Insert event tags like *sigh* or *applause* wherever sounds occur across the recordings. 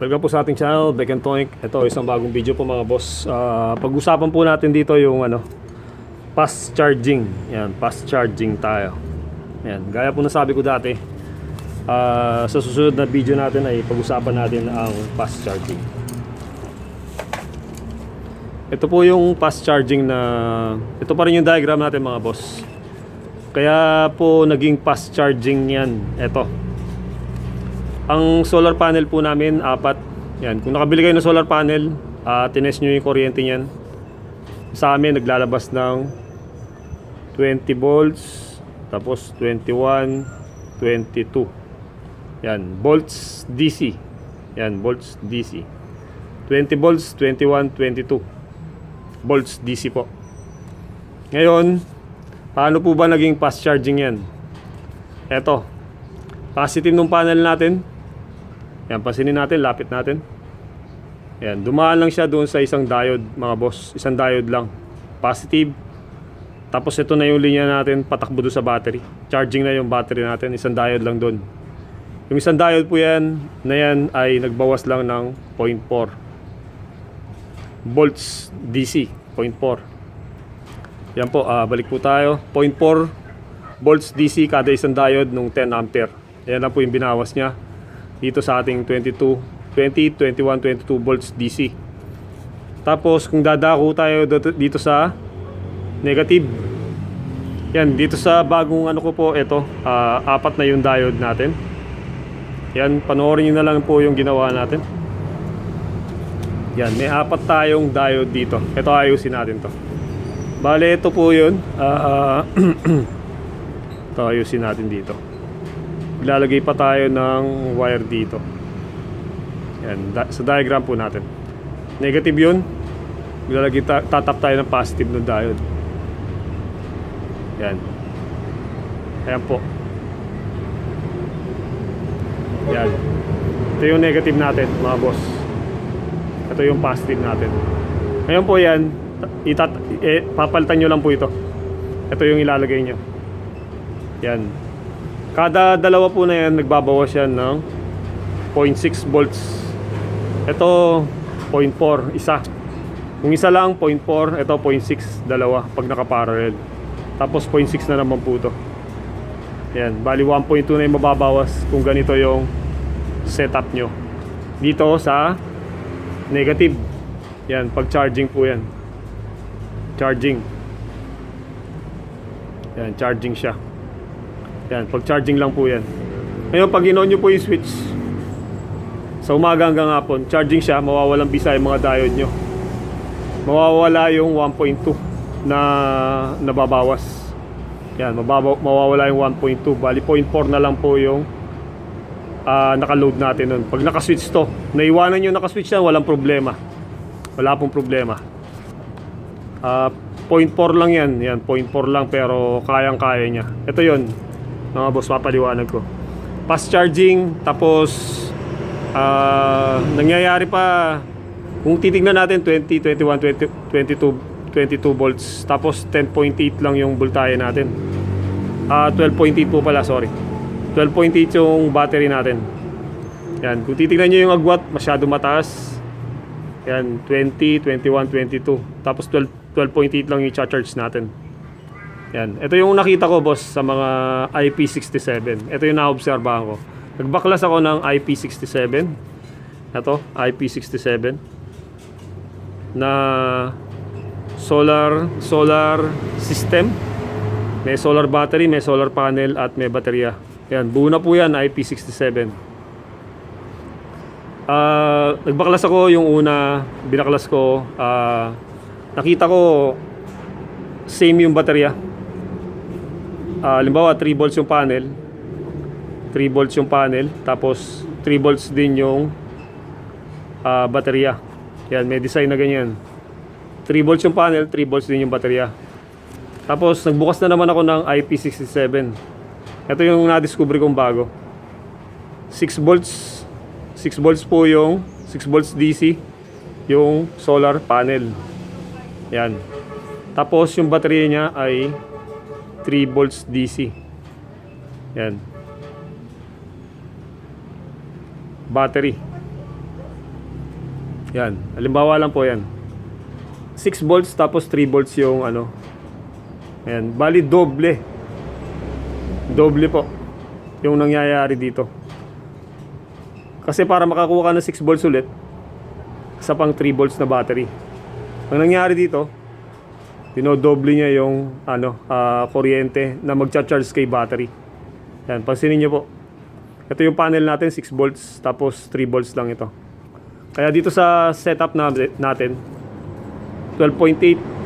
Welcome po sa ating channel, Beck and Toink. Ito, isang bagong video po mga boss. Ah, pag-usapan po natin dito yung ano, fast charging. Yan, fast charging tayo. Yan, gaya po nasabi ko dati, ah, sa susunod na video natin ay pag-usapan natin ang fast charging. Ito po yung fast charging na, ito pa rin yung diagram natin mga boss. Kaya po naging fast charging yan. Ito, ang solar panel po namin, apat. Yan. Kung nakabili kayo ng solar panel, uh, tinest nyo yung kuryente niyan. Sa amin, naglalabas ng 20 volts, tapos 21, 22. Yan. Volts DC. Yan. Volts DC. 20 volts, 21, 22. Volts DC po. Ngayon, paano po ba naging fast charging yan? Eto, positive nung panel natin, yan, pansinin natin, lapit natin. Yan, dumaan lang siya doon sa isang diode, mga boss. Isang diode lang. Positive. Tapos ito na yung linya natin, patakbo doon sa battery. Charging na yung battery natin, isang diode lang doon. Yung isang diode po yan, na yan ay nagbawas lang ng 0.4 volts DC, 0.4. Yan po, ah, balik po tayo. 0.4 volts DC kada isang diode nung 10 ampere. Yan lang po yung binawas niya dito sa ating 22, 20, 21, 22 volts DC. Tapos kung dadako tayo dito- sa negative. Yan, dito sa bagong ano ko po, ito, ah, apat na yung diode natin. Yan, panoorin nyo na lang po yung ginawa natin. Yan, may apat tayong diode dito. Ito ayusin natin to. Bale, ito po yun. Ah, *clears throat* ito ayusin natin dito. Ilalagay pa tayo ng wire dito. Yan, sa diagram po natin. Negative yun. Ilalagay ta- tatap tayo ng positive ng diode. Yan. Ayan po. Yan. Ito yung negative natin, mga boss. Ito yung positive natin. Ngayon po yan, itat eh, papalitan nyo lang po ito. Ito yung ilalagay nyo. Yan. Kada dalawa po na yan, nagbabawas yan ng 0.6 volts. Ito, 0.4, isa. Kung isa lang, 0.4, ito 0.6, dalawa, pag nakaparallel. Tapos 0.6 na naman po ito. Yan, bali 1.2 na yung mababawas kung ganito yung setup nyo. Dito sa negative. Yan, pag charging po yan. Charging. Yan, charging siya. Yan, pag charging lang po yan. Ngayon, pag in nyo po yung switch, sa umaga hanggang hapon, charging siya, mawawalang bisa yung mga diode nyo. Mawawala yung 1.2 na nababawas. Yan, mababaw, mawawala yung 1.2. Bali, 0.4 na lang po yung ah, naka-load natin nun. Pag naka-switch to, naiwanan yung naka-switch yan, walang problema. Wala pong problema. Ah, 0.4 lang yan. Yan, 0.4 lang pero kayang-kaya niya. Ito yon mga boss, papaliwanag ko. Fast charging, tapos ah, nangyayari pa kung titignan natin 20, 21, 20, 22, 22 volts tapos 10.8 lang yung voltahe natin. Ah, 12.8 po pala, sorry. 12.8 yung battery natin. Yan, kung titignan nyo yung agwat, masyado mataas. Yan, 20, 21, 22. Tapos 12, 12.8 lang yung charge natin. Yan, ito yung nakita ko boss sa mga IP67. Ito yung naobserbahan ko. Nagbaklas ako ng IP67. Ito, IP67 na solar solar system. May solar battery, may solar panel at may baterya. Yan, buo na po yan IP67. Ah, nagbaklas ako yung una, binaklas ko, ah, nakita ko same yung baterya. Ah, limbawa 3 volts yung panel. 3 volts yung panel, tapos 3 volts din yung ah, baterya. Yan, may design na ganyan. 3 volts yung panel, 3 volts din yung baterya. Tapos nagbukas na naman ako ng IP67. Ito yung na-discover kong bago. 6 volts 6 volts po yung 6 volts DC yung solar panel. Yan. Tapos yung baterya niya ay 3 volts DC. Yan. Battery. Yan. Halimbawa lang po yan. 6 volts tapos 3 volts yung ano. Ayan. Bali doble. Doble po. Yung nangyayari dito. Kasi para makakuha ka ng 6 volts ulit, sa pang 3 volts na battery. Ang nangyari dito, dinodoble niya yung ano, ah, kuryente na magcha-charge kay battery. Yan, pansinin niyo po. Ito yung panel natin, 6 volts, tapos 3 volts lang ito. Kaya dito sa setup na, natin, 12.8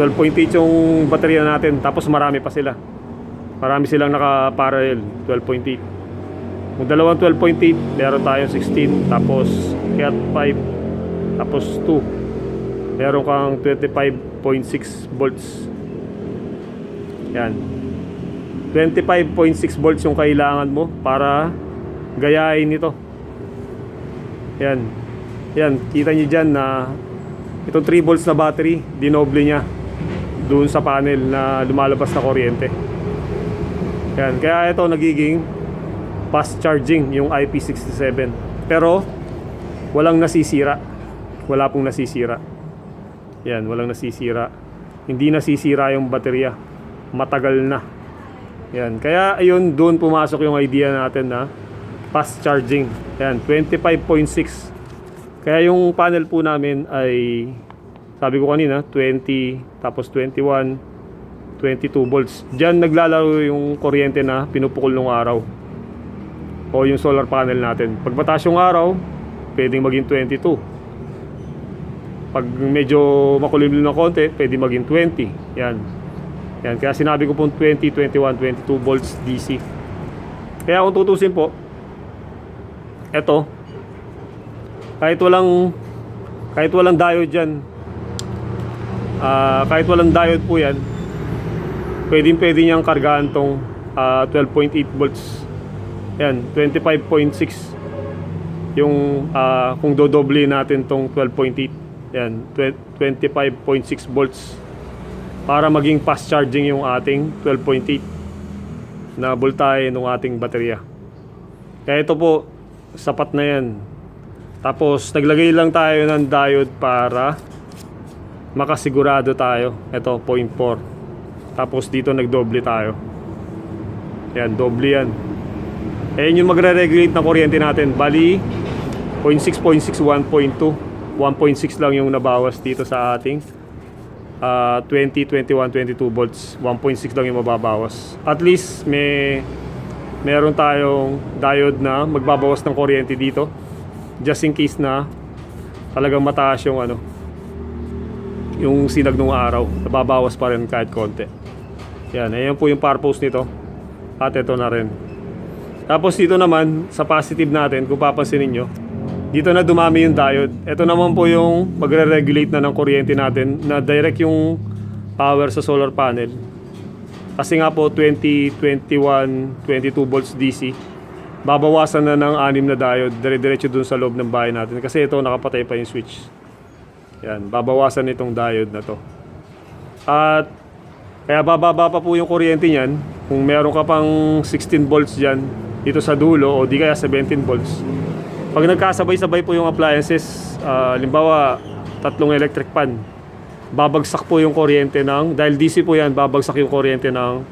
12.8 yung baterya natin, tapos marami pa sila. Marami silang naka-parallel, 12.8. Kung dalawang 12.8, meron tayong 16, tapos Cat 5, tapos 2. Meron kang 25.6 volts. Yan. 25.6 volts yung kailangan mo para gayahin ito. Yan. Yan, kita niyo dyan na itong 3 volts na battery, dinoble niya doon sa panel na lumalabas na kuryente. Yan, kaya ito nagiging fast charging yung IP67. Pero walang nasisira. Wala pong nasisira. Yan, walang nasisira. Hindi nasisira yung baterya. Matagal na. Yan, kaya ayun doon pumasok yung idea natin na fast charging. Yan, 25.6. Kaya yung panel po namin ay sabi ko kanina 20 tapos 21 22 volts. Diyan naglalaro yung kuryente na pinupukol ng araw. O yung solar panel natin. Pag mataas yung araw, pwedeng maging 22. Pag medyo makulimlim ng konti, pwede maging 20. Yan. Yan. Kaya sinabi ko pong 20, 21, 22 volts DC. Kaya kung tutusin po, eto, kahit walang kahit walang diode dyan, ah, kahit walang diode po yan, pwedeng pwede niyang kargahan tong ah, 12.8 volts. Yan, 25.6 yung ah, kung dodoble natin tong 12.8 yan, twe- 25.6 volts para maging fast charging yung ating 12.8 na voltahe ng ating baterya. Kaya ito po, sapat na yan. Tapos, naglagay lang tayo ng diode para makasigurado tayo. Ito, 0.4. Tapos, dito nagdoble tayo. Yan, doble yan. Ayan yung magre-regulate ng kuryente natin. Bali, 0.6, 0.6, 1.2. 1.6 lang yung nabawas dito sa ating ah, 20, 21, 22 volts. 1.6 lang yung mababawas. At least, may meron tayong diode na magbabawas ng kuryente dito. Just in case na talagang mataas yung ano, yung sinag ng araw. Nababawas pa rin kahit konti. Yan, ayan po yung purpose nito. At ito na rin. Tapos dito naman, sa positive natin, kung papansinin nyo, dito na dumami yung diode. Ito naman po yung magre-regulate na ng kuryente natin na direct yung power sa solar panel. Kasi nga po 20, 21, 22 volts DC. Babawasan na ng anim na diode dire-diretso dun sa loob ng bahay natin. Kasi ito nakapatay pa yung switch. Yan, babawasan itong diode na to. At kaya bababa pa po yung kuryente niyan kung meron ka pang 16 volts diyan dito sa dulo o di kaya 17 volts. Pag nagkasabay-sabay po yung appliances, ah, limbawa tatlong electric pan, babagsak po yung kuryente ng, dahil DC po yan, babagsak yung kuryente ng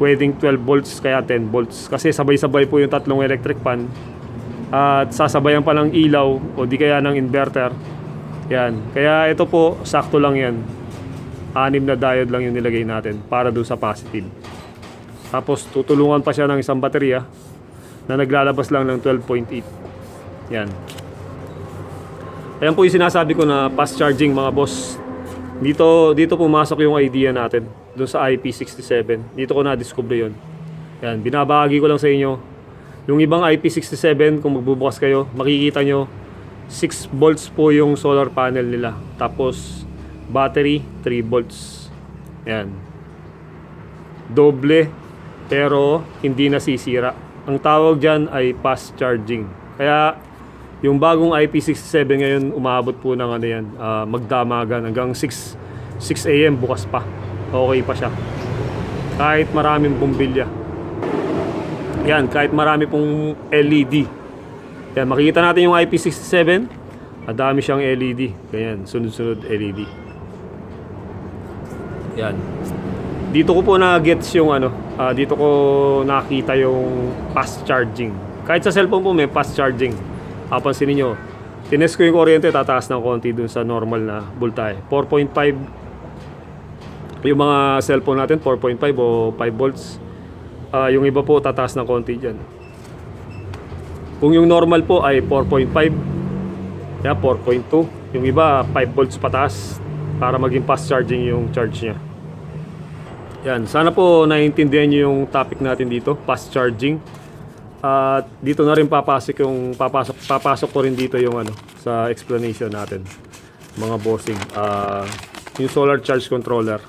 pwedeng 12 volts kaya 10 volts. Kasi sabay-sabay po yung tatlong electric pan at sasabayan pa ng ilaw o di kaya ng inverter. Yan. Kaya ito po, sakto lang yan. Anim na diode lang yung nilagay natin para doon sa positive. Tapos tutulungan pa siya ng isang baterya na naglalabas lang ng 12.8. Yan. Ayan po yung sinasabi ko na fast charging mga boss. Dito dito pumasok yung idea natin doon sa IP67. Dito ko na-discover yon. Yan, binabahagi ko lang sa inyo. Yung ibang IP67 kung magbubukas kayo, makikita nyo 6 volts po yung solar panel nila. Tapos battery 3 volts. Yan. Doble pero hindi nasisira. Ang tawag dyan ay fast charging. Kaya yung bagong IP67 ngayon umabot po ng ano yan, ah, magdamagan hanggang 6 6 AM bukas pa. Okay pa siya. Kahit maraming bumbilya. Yan, kahit marami pong LED. Yan, makikita natin yung IP67. Madami siyang LED. Ganyan, sunod-sunod LED. Yan. Dito ko po na-gets yung ano, ah, dito ko nakita yung fast charging. Kahit sa cellphone po may fast charging. Kapansin niyo, tinest ko yung kuryente, tataas ng konti dun sa normal na voltahe. 4.5 yung mga cellphone natin 4.5 o 5 volts. Ah, yung iba po tataas ng konti diyan. Kung yung normal po ay 4.5, kaya 4.2. Yung iba 5 volts pataas para maging fast charging yung charge niya. Yan, sana po naiintindihan niyo yung topic natin dito, fast charging. At dito na rin papasok yung papasok papasok ko rin dito yung ano sa explanation natin. Mga bossing. Ah, yung solar charge controller.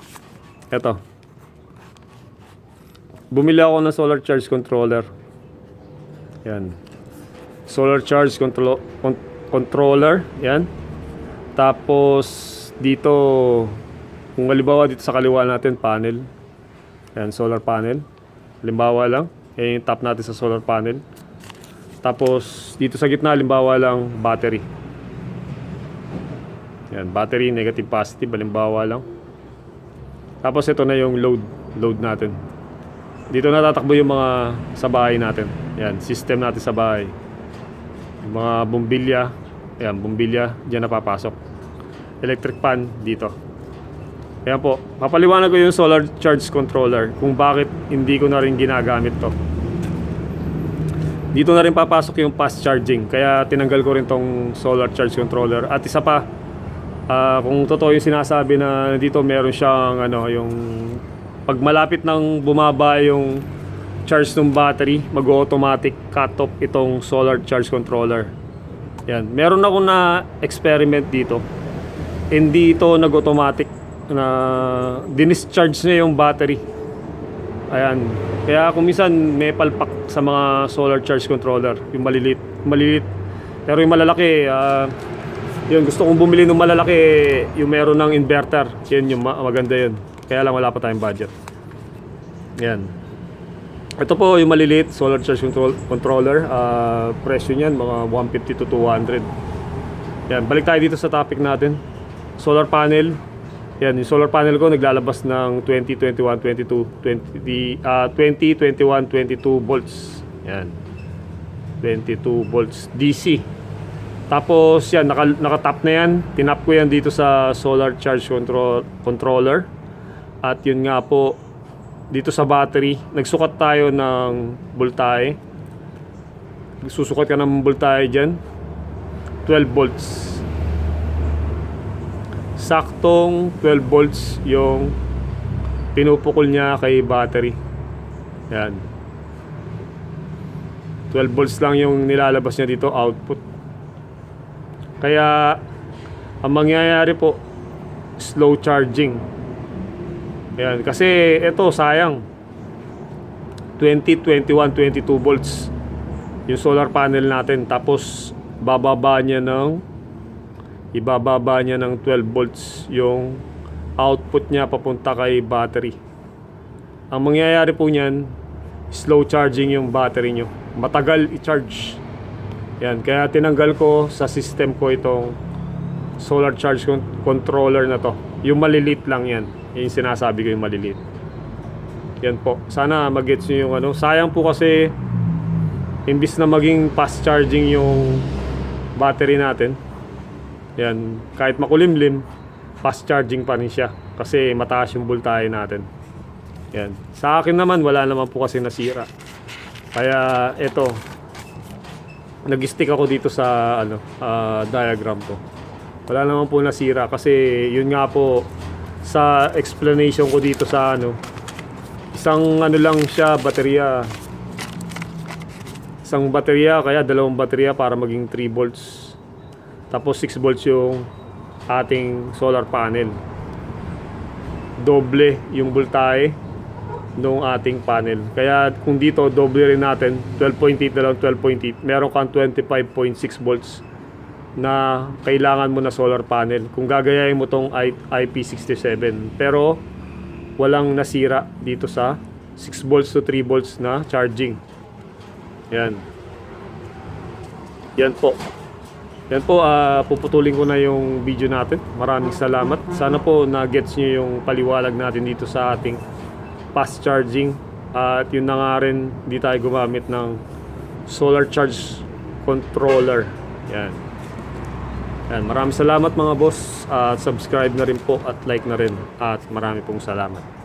Ito. Bumili ako ng solar charge controller. Yan. Solar charge control con- controller, yan. Tapos dito kung halimbawa dito sa kaliwa natin panel. Yan, solar panel. Halimbawa lang, yan yung top natin sa solar panel. Tapos dito sa gitna halimbawa lang battery. Yan, battery negative positive halimbawa lang. Tapos ito na yung load, load natin. Dito na tatakbo yung mga sa bahay natin. Yan, system natin sa bahay. Yung mga bombilya, yan, bombilya, diyan napapasok. Electric pan dito. Ayan po, papaliwanag ko yung solar charge controller kung bakit hindi ko na rin ginagamit to. Dito na rin papasok yung fast charging, kaya tinanggal ko rin tong solar charge controller. At isa pa, ah, kung totoo yung sinasabi na dito meron siyang ano, yung pag malapit ng bumaba yung charge ng battery, mag-automatic cut off itong solar charge controller. Yan, meron ako na experiment dito. Hindi ito nag-automatic na dinischarge niya yung battery. Ayan. Kaya kung minsan may palpak sa mga solar charge controller, yung malilit, malilit. Pero yung malalaki, ah, yun gusto kong bumili ng malalaki, yung meron ng inverter. Yun yung ma- maganda yun. Kaya lang wala pa tayong budget. Yan. Ito po yung maliliit solar charge control, controller. Ah, presyo niyan mga 150 to 200. Yan, balik tayo dito sa topic natin. Solar panel. Yan, yung solar panel ko naglalabas ng 20, 21, 22, 20, ah, 20, 21, 22 volts. Yan. 22 volts DC. Tapos yan, naka, nakatap na yan. Tinap ko yan dito sa solar charge control, controller. At yun nga po, dito sa battery, nagsukat tayo ng voltahe. Susukat ka ng voltahe dyan. 12 volts. Saktong 12 volts yung pinupukol niya kay battery. Yan. 12 volts lang yung nilalabas niya dito, output. Kaya, ang mangyayari po, slow charging. Yan, kasi ito sayang. 20, 21, 22 volts yung solar panel natin. Tapos bababa niya ng ibababa niya ng 12 volts yung output niya papunta kay battery. Ang mangyayari po niyan, slow charging yung battery nyo. Matagal i-charge. Yan, kaya tinanggal ko sa system ko itong solar charge con- controller na to. Yung malilit lang yan. Yung sinasabi ko yung malilit. Yan po. Sana mag-gets nyo yung ano. Sayang po kasi imbis na maging fast charging yung battery natin. Yan. Kahit makulimlim, fast charging pa rin siya. Kasi mataas yung voltahe natin. Yan. Sa akin naman, wala naman po kasi nasira. Kaya ito, nag-stick ako dito sa ano, ah, diagram ko. Wala naman po nasira kasi yun nga po sa explanation ko dito sa ano, isang ano lang siya, baterya. Isang baterya, kaya dalawang baterya para maging 3 volts. Tapos 6 volts yung ating solar panel. Doble yung voltahe nung ating panel. Kaya kung dito doble rin natin. 12.8 na lang 12.8 meron kang 25.6 volts na kailangan mo na solar panel. Kung gagayahin mo tong I- IP67 pero walang nasira dito sa 6 volts to 3 volts na charging. Yan. Yan po Yan po, ah, puputulin ko na yung video natin. Maraming salamat. Sana po na-gets nyo yung paliwalag natin dito sa ating fast charging. at yun na nga rin, hindi tayo gumamit ng solar charge controller. Yan. Yan. Maraming salamat mga boss. At subscribe na rin po at like na rin. At marami pong salamat.